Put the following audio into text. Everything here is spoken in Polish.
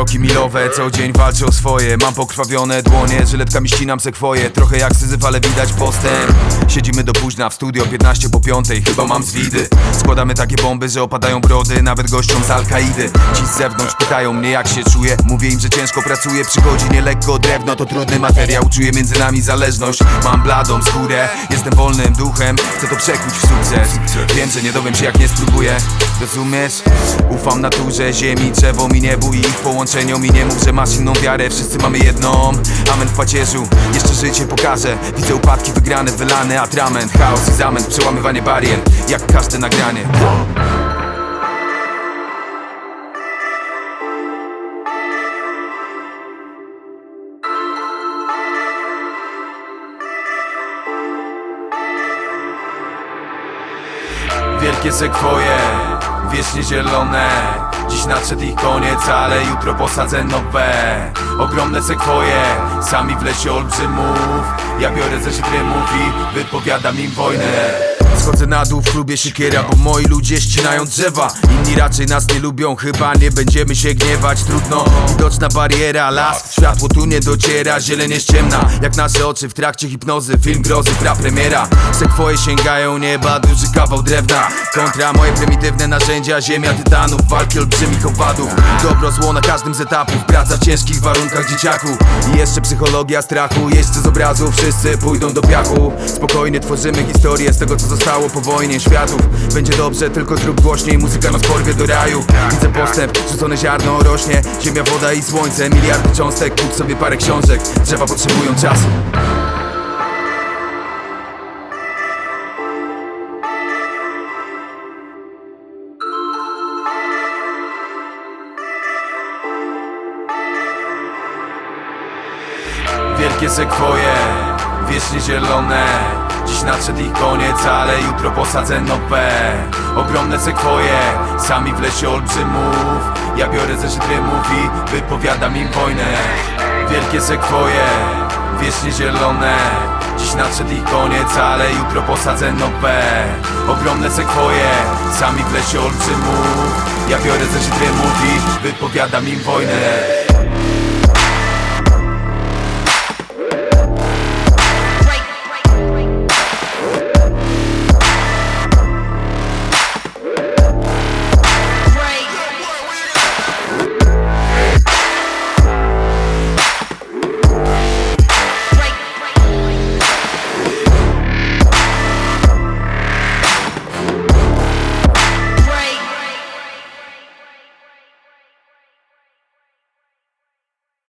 kroki milowe Co dzień walczę o swoje. Mam pokrwawione dłonie Żyletkami ścinam sekwoje Trochę jak syzyf, ale widać postęp. Siedzimy do późna w studio 15 po piątej Chyba mam zwidy. Składamy takie bomby, że opadają brody Nawet gościom z Al-Kaidy. Ci z zewnątrz pytają mnie jak się czuję. Mówię im, że ciężko pracuję Przychodzi nie lekko drewno To trudny materiał. Czuję między nami zależność. Mam bladą skórę Jestem wolnym duchem. Chcę to przekuć w sukces. Wiem, że nie dowiem się jak nie spróbuję. Rozumiesz? Ufam naturze, ziemi, drzewom i niebu I ich i nie mów, że masz inną wiarę Wszyscy mamy jedną. Amen w pacierzu Jeszcze życie pokażę Widzę upadki wygrane, wylane Atrament, chaos i zamęt Przełamywanie barier Jak każde nagranie. Wielkie sekwoje, wiecznie zielone. Dziś nadszedł ich koniec, ale jutro posadzę nowe. Ogromne sekwoje, sami w lesie olbrzymów. Ja biorę zeszyt rymów i wypowiadam im wojnę Schodzę na dół w klubie siekiera, bo moi ludzie ścinają drzewa. Inni raczej nas nie lubią, chyba nie będziemy się gniewać. Trudno, widoczna bariera, las, światło tu nie dociera. Zieleń jest ciemna, jak nasze oczy w trakcie hipnozy. Film grozy, pra premiera. Sekwoje sięgają nieba, duży kawał drewna. Kontra moje prymitywne narzędzia, ziemia tytanów Walki olbrzymich owadów. Dobro, zło na każdym z etapów. Praca w ciężkich warunkach dzieciaku. I jeszcze psychologia strachu Jeźdźcy z obrazu, wszyscy pójdą do piachu. Spokojnie tworzymy historię z tego co po wojnie światów Będzie dobrze, tylko zrób głośniej Muzyka nas porwie do raju. Widzę postęp, rzucone ziarno rośnie Ziemia, woda i słońce, miliardy cząstek Kup sobie parę książek, drzewa potrzebują czasu. Wielkie sekwoje, wiecznie zielone Dziś nadszedł ich koniec, ale jutro posadzę nowe. Ogromne sekwoje, sami w lesie olbrzymów. Ja biorę zeszyt rymów i wypowiadam im wojnę. Wielkie sekwoje, wiecznie zielone. Dziś nadszedł ich koniec, ale jutro posadzę nowe. Ogromne sekwoje, sami w lesie olbrzymów. Ja biorę zeszyt rymów i wypowiadam im wojnę